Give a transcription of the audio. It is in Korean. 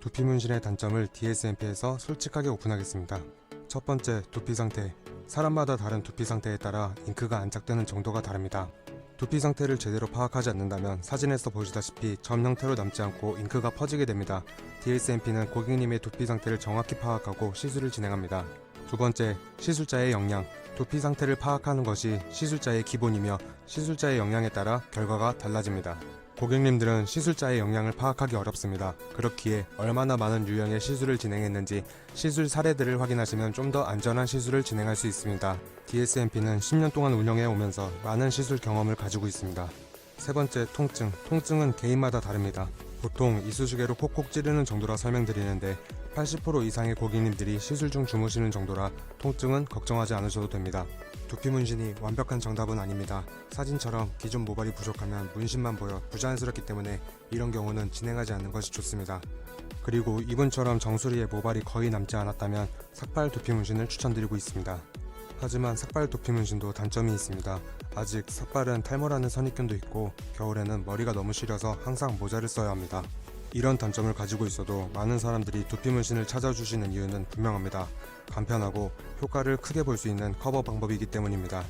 두피 문신의 단점을 DSMP에서 솔직하게 오픈하겠습니다. 첫 번째, 두피 상태. 사람마다 다른 두피 상태에 따라 잉크가 안착되는 정도가 다릅니다. 두피 상태를 제대로 파악하지 않는다면 사진에서 보시다시피 점 형태로 남지 않고 잉크가 퍼지게 됩니다. DSMP는 고객님의 두피 상태를 정확히 파악하고 시술을 진행합니다. 두 번째, 시술자의 역량. 두피 상태를 파악하는 것이 시술자의 기본이며 시술자의 역량에 따라 결과가 달라집니다. 고객님들은 시술자의 역량을 파악하기 어렵습니다. 그렇기에 얼마나 많은 유형의 시술을 진행했는지 시술 사례들을 확인하시면 좀 더 안전한 시술을 진행할 수 있습니다. DSMP는 10년 동안 운영해 오면서 많은 시술 경험을 가지고 있습니다. 세 번째, 통증. 통증은 개인마다 다릅니다. 보통 이쑤시개로 콕콕 찌르는 정도라 설명드리는데 80% 이상의 고객님들이 시술 중 주무시는 정도라 통증은 걱정하지 않으셔도 됩니다. 두피 문신이 완벽한 정답은 아닙니다. 사진처럼 기존 모발이 부족하면 문신만 보여 부자연스럽기 때문에 이런 경우는 진행하지 않는 것이 좋습니다. 그리고 이분처럼 정수리에 모발이 거의 남지 않았다면 삭발 두피 문신을 추천드리고 있습니다. 하지만 삭발 두피 문신도 단점이 있습니다. 아직 삭발은 탈모라는 선입견도 있고 겨울에는 머리가 너무 시려서 항상 모자를 써야 합니다. 이런 단점을 가지고 있어도 많은 사람들이 두피 문신을 찾아주시는 이유는 분명합니다. 간편하고 효과를 크게 볼 수 있는 커버 방법이기 때문입니다.